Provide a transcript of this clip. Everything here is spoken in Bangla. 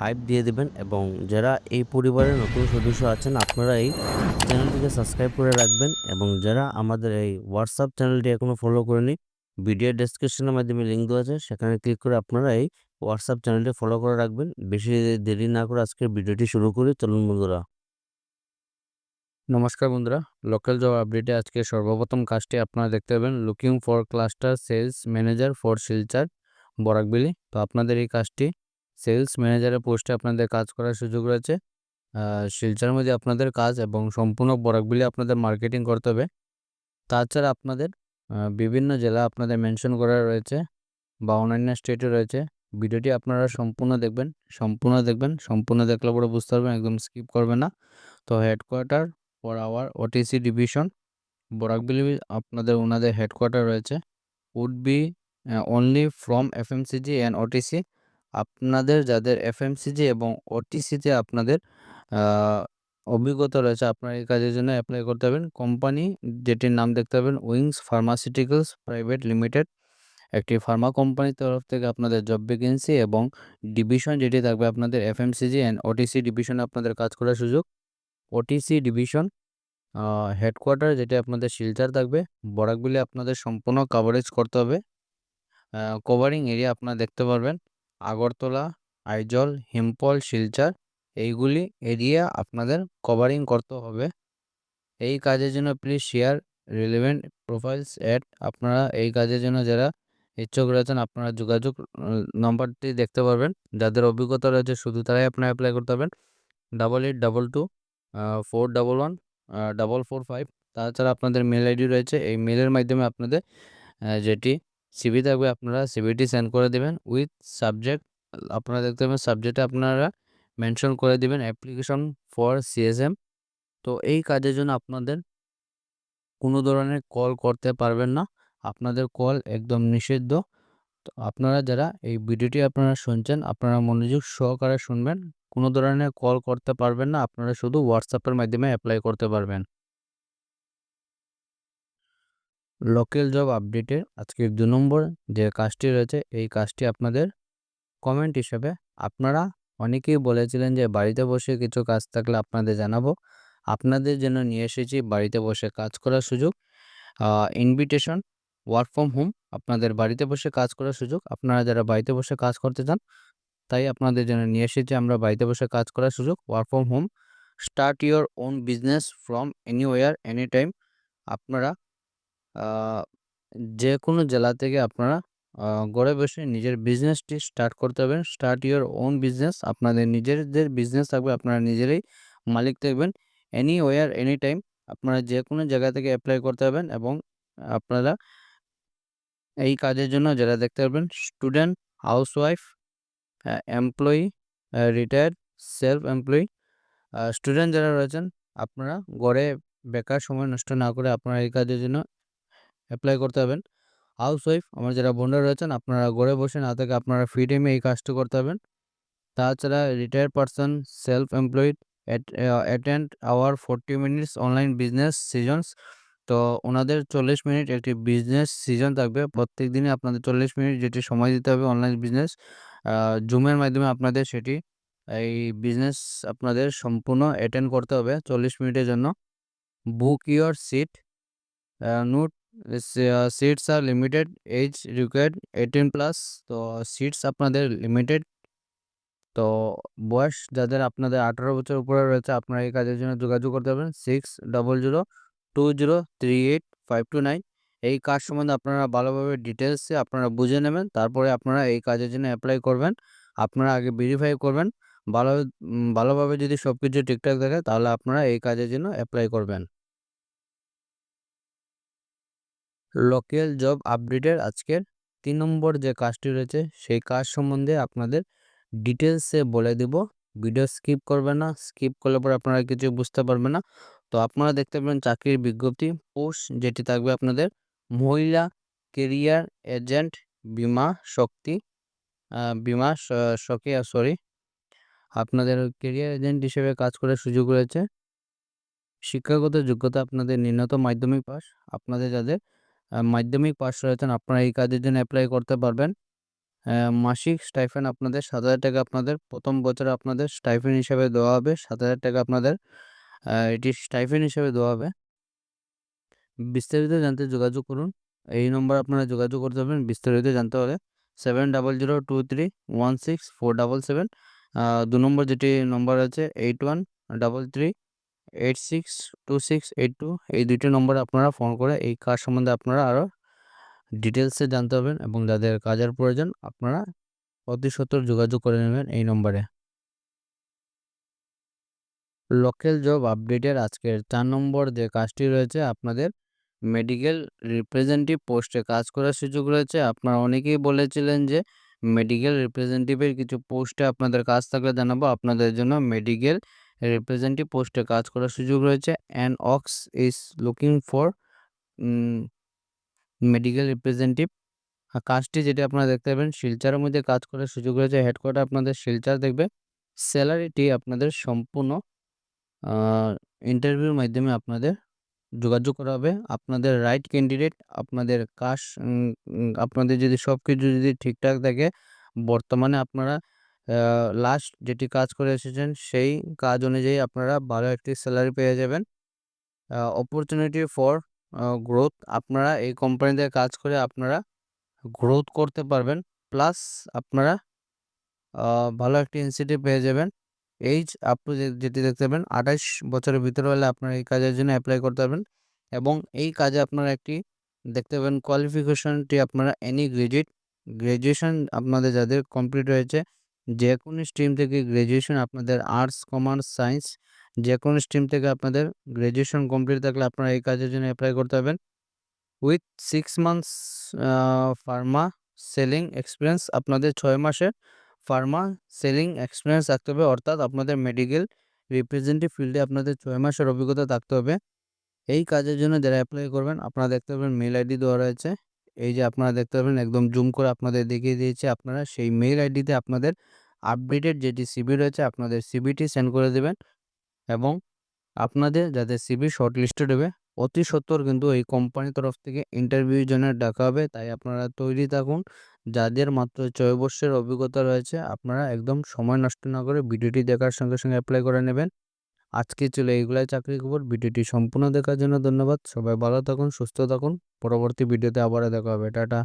হাইপ দিয়ে দিবেন এবং যারা এই পরিবারের নতুন সদস্য আছেন, আপনারা এই চ্যানেলটিকে সাবস্ক্রাইব করে রাখবেন এবং যারা আমাদের এই হোয়াটসঅ্যাপ চ্যানেলটি এখনও ফলো করেনি ভিডিও ডেসক্রিপশনের মাধ্যমে লিঙ্ক দেওয়া আছে, সেখানে ক্লিক করে আপনারা এই হোয়াটসঅ্যাপ চ্যানেলটি ফলো করে রাখবেন। বেশি দেরি না করে আজকের ভিডিওটি শুরু করি, চলুন বন্ধুরা। নমস্কার বন্ধুরা লোকাল জব আপডেটে আজকে সর্বপ্রথম কাজটি আপনারা দেখতে পাবেন looking for cluster sales manager for Silchar Barak Valley তো আপনাদের এই কাজটি সেলস ম্যানেজারের পোস্টে আপনাদের কাজ করার সুযোগ রয়েছে। শিলচার মধ্যে আপনাদের কাজ এবং সম্পূর্ণ বরাকবিলি আপনাদের মার্কেটিং করতে হবে। তাছাড়া আপনাদের বিভিন্ন জেলা আপনাদের মেনশন করা রয়েছে বা অন্যান্য স্টেটে রয়েছে। ভিডিওটি আপনারা সম্পূর্ণ দেখবেন সম্পূর্ণ দেখবেন, সম্পূর্ণ দেখলে পরে বুঝতে পারবেন, একদম স্কিপ করবেন না। তো headquarter for our OTC division Barak Valley আপনাদের ওনাদের হেডকোয়ার্টার রয়েছে। Would be only from FMCG and OTC. আপনাদের যাদের এফ এফএমসিজি এবং ওটিসিতে আপনাদের অভিজ্ঞতা রয়েছে, আপনার এই কাজের জন্য অ্যাপ্লাই করতে পারবেন। কোম্পানি যেটির নাম দেখতে পাবেন উইংস ফার্মাসিউটিক্যালস প্রাইভেট লিমিটেড একটি ফার্মা কোম্পানির তরফ থেকে আপনাদের জব ভ্যাকেন্সি এবং ডিভিশন যেটি থাকবে আপনাদের এফ এফএমসিজি অ্যান্ড ওটিসি ডিভিশনে আপনাদের কাজ করার সুযোগ। ওটিসি ডিভিশন হেডকোয়ার্টার যেটি আপনাদের শিলচার থাকবে বরাকবিলে আপনাদের সম্পূর্ণ কাভারেজ করতে হবে। কভারিং এরিয়া আপনারা দেখতে পারবেন। আগরতলা, আইজল, হিমপল, শিলচার, এইগুলি এরিয়া আপনাদের কভারিং করতে হবে। এই কাজের জন্য please share relevant profiles add আপনারা এই কাজের জন্য যারা ইচ্ছুক রয়েছেন আপনারা যোগাযোগ নম্বরটি দেখতে পারবেন। যাদের অভিজ্ঞতা রয়েছে শুধু তারাই আপনারা অ্যাপ্লাই করতে পারবেন। Double eight double two four double one double four five তাছাড়া আপনাদের মেল আইডি রয়েছে। এই মেলের মাধ্যমে আপনাদের যেটি সিবি থাকবে আপনারা সিবিটি সেন্ড করে দেবেন উইথ সাবজেক্ট আপনারা দেখতে পাবেন সাবজেক্টে আপনারা মেনশন করে দিবেন অ্যাপ্লিকেশন ফর সিএসএম তো এই কাজের জন্য আপনাদের কোনো ধরনের কল করতে পারবেন না। আপনাদের কল একদম নিষিদ্ধ। তো আপনারা যারা এই ভিডিওটি আপনারা শুনছেন, আপনারা মনোযোগ সহকারে শুনবেন। কোনো ধরনের কল করতে পারবেন না, আপনারা শুধু হোয়াটসঅ্যাপের মাধ্যমে অ্যাপ্লাই করতে পারবেন। লোকাল জব আপডেটের আজকের দু নম্বর যে কাজটি রয়েছে, এই কাজটি আপনাদের কমেন্ট হিসেবে আপনারা অনেকেই বলেছিলেন যে বাড়িতে বসে কিছু কাজ থাকলে আপনাদের জানাব। আপনাদের জন্য নিয়ে এসেছি বাড়িতে বসে কাজ করার সুযোগ ইনভিটেশন ওয়ার্ক ফ্রম হোম আপনাদের বাড়িতে বসে কাজ করার সুযোগ। আপনারা যারা বাড়িতে বসে কাজ করতে চান, তাই আপনাদের জন্য নিয়ে এসেছি আমরা বাড়িতে বসে কাজ করার সুযোগ work from home start your own business from anywhere any time আপনারা যে কোনো জেলা থেকে আপনারা ঘরে বসে নিজের বিজনেসটি স্টার্ট করতে পারবেন। স্টার্ট ইউর ওন বিজনেস আপনাদের নিজেদের বিজনেস থাকবে, আপনারা নিজেরাই মালিক থাকবেন। এনি ওয়ার এনি টাইম আপনারা যে কোনো জায়গা থেকে অ্যাপ্লাই করতে পারবেন এবং আপনারা এই কাজের জন্য যারা দেখতে পারবেন student housewife employee retired self employee student যারা রয়েছেন, আপনারা ঘরে বেকার সময় নষ্ট না করে আপনারা এই কাজের জন্য অ্যাপ্লাই করতে হবেন। হাউস ওয়াইফ আমার যারা বোনরা রয়েছেন, আপনারা ঘরে বসে না থেকে আপনারা ফ্রি টাইমে এই কাজটি করতে হবেন। তাছাড়া retired person self employed attend our forty minutes online business sessions তো ওনাদের চল্লিশ মিনিট একটি বিজনেস সিজন থাকবে। প্রত্যেক দিনে আপনাদের চল্লিশ মিনিট যেটি সময় দিতে হবে অনলাইন বিজনেস জুমের মাধ্যমে আপনাদের সেটি, এই বিজনেস আপনাদের সম্পূর্ণ অ্যাটেন্ড করতে হবে চল্লিশ মিনিটের জন্য। Book your seat note seats are limited age required eighteen plus তো সিটস আপনাদের লিমিটেড তো বয়স যাদের আপনাদের আঠারো বছর উপরে রয়েছে, আপনারা এই কাজের জন্য যোগাযোগ করতে পারবেন six double zero two zero three eight five two nine এই কাজ সম্বন্ধে আপনারা ভালোভাবে ডিটেলসে আপনারা বুঝে নেবেন, তারপরে আপনারা এই কাজের জন্য অ্যাপ্লাই করবেন, আপনারা আগে ভেরিফাই করবেন, ভালো ভালোভাবে যদি সব কিছু ঠিকঠাক থাকে, তাহলে আপনারা এই কাজের জন্য অ্যাপ্লাই করবেন। লোকাল জব আপডেটের আজকের তিন নম্বর যে কাজটি রয়েছে, সেই কাজ সম্বন্ধে আপনাদের ডিটেলসে বলে দেব। ভিডিও স্কিপ করবে না স্কিপ করলে পরে আপনারা কিছু বুঝতে পারবেন না। তো আপনারা দেখতে পাবেন চাকরির বিজ্ঞপ্তি পোস্ট যেটি থাকবে আপনাদের মহিলা কেরিয়ার এজেন্ট বীমা শক্তি বীমা সখী সরি আপনাদের কেরিয়ার এজেন্ট হিসেবে কাজ করার সুযোগ রয়েছে। শিক্ষাগত যোগ্যতা আপনাদের নিম্নত মাধ্যমিক পাস আপনাদের যাদের মাধ্যমিক পাস রয়েছেন, আপনারা এই কাজের জন্য অ্যাপ্লাই করতে পারবেন। মাসিক স্টাইফেন আপনাদের সাত হাজার টাকা আপনাদের, প্রথম বছরে আপনাদের স্টাইফেন হিসাবে দেওয়া হবে, সাত হাজার টাকা আপনাদের এটি স্টাইফেন হিসাবে দেওয়া হবে। বিস্তারিত জানতে যোগাযোগ করুন, এই নম্বর আপনারা যোগাযোগ করতে পারবেন, বিস্তারিত জানতে হলে seven double zero two three one six four double seven দু নম্বর যেটি নম্বর আছে eight one double three eight six two six eight two এই দুইটি নম্বরে আপনারা ফোন করে এই কাজ সম্বন্ধে আপনারা আরও ডিটেলসে জানতে পারবেন এবং যাদের কাজের প্রয়োজন আপনারা অতি সত্তর যোগাযোগ করে নেবেন এই নম্বরে। লোকাল জব আপডেটের আজকের চার নম্বর যে কাজটি রয়েছে, আপনাদের মেডিকেল রিপ্রেজেন্টেটিভ পোস্টে কাজ করার সুযোগ রয়েছে। আপনারা অনেকেই বলেছিলেন যে মেডিকেল রিপ্রেজেন্টেটিভের কিছু পোস্টে আপনাদের কাজ থাকলে জানাব। আপনাদের জন্য মেডিকেল রিপ্রেজেন্টেটিভ পোস্টে কাজ করার সুযোগ রয়েছে। And Ox is looking for medical representative কাজটি যেটি আপনারা দেখতে পাবেন, শিলচারের মধ্যে কাজ করার সুযোগ রয়েছে। হেডকোয়ার্টার আপনাদের শিলচার দেখবে। স্যালারিটি আপনাদের সম্পূর্ণ ইন্টারভিউর মাধ্যমে আপনাদের যোগাযোগ করা হবে। আপনাদের রাইট ক্যান্ডিডেট আপনাদের কাজ আপনাদের যদি সব কিছু যদি ঠিকঠাক থাকে, বর্তমানে আপনারা লাস্ট যেটি কাজ করে এসেছেন, সেই কাজ অনুযায়ী আপনারা ভালো একটি স্যালারি পেয়ে যাবেন। অপরচুনিটি ফর গ্রোথ আপনারা এই কোম্পানিতে কাজ করে আপনারা গ্রোথ করতে পারবেন। প্লাস আপনারা ভালো একটি ইনসেন্টিভ পেয়ে যাবেন। এইজ আপনি যেটি দেখতে পাবেন আঠাশ বছরের ভিতরে হলে আপনারা এই কাজের জন্য অ্যাপ্লাই করতে পারবেন। এবং এই কাজে আপনারা একটি দেখতে পাবেন কোয়ালিফিকেশনটি আপনারা এনি গ্রাজুয়েট গ্র্যাজুয়েশন আপনাদের যাদের কমপ্লিট হয়েছে যে কোনো স্ট্রিম থেকে গ্র্যাজুয়েশন আপনাদের আর্টস কমার্স সায়েন্স যে কোনো স্ট্রিম থেকে আপনাদের গ্র্যাজুয়েশন কমপ্লিট থাকলে আপনারা এই কাজের জন্য অ্যাপ্লাই করতে পারবেন। With six months pharma selling experience আপনাদের ছয় মাসের ফার্মা সেলিং এক্সপিরিয়েন্স থাকতে হবে, অর্থাৎ আপনাদের মেডিকেল রিপ্রেজেন্টেটিভ ফিল্ডে আপনাদের ছয় মাসের অভিজ্ঞতা থাকতে হবে। এই কাজের জন্য যারা অ্যাপ্লাই করবেন, আপনারা দেখতে পাবেন মেল আইডি দেওয়া রয়েছে। এই যে আপনারা দেখতে পাবেন একদম জুম করে আপনাদের দেখিয়ে দিয়েছে আপনারা, সেই মেল আইডিতে আপনাদের আপডেটেড যেটি সিবি রয়েছে আপনাদের সিবিটি সেন্ড করে দেবেন এবং আপনাদের যাদের সিবি শর্ট লিস্টেড হবে অতি সত্বর কিন্তু এই কোম্পানির তরফ থেকে ইন্টারভিউর জন্য ডাকা হবে। তাই আপনারা তৈরি থাকুন, যাদের মাত্র ছয় বর্ষের অভিজ্ঞতা রয়েছে, আপনারা একদম সময় নষ্ট না করে ভিডিওটি দেখার সঙ্গে সঙ্গে অ্যাপ্লাই করে নেবেন। আজকে চলে এইগুলাই চাকরি খবর। ভিডিওটি সম্পূর্ণ দেখার জন্য ধন্যবাদ। সবাই ভালো থাকুন, সুস্থ থাকুন। পরবর্তী ভিডিওতে আবারও দেখা হবে। টাটা।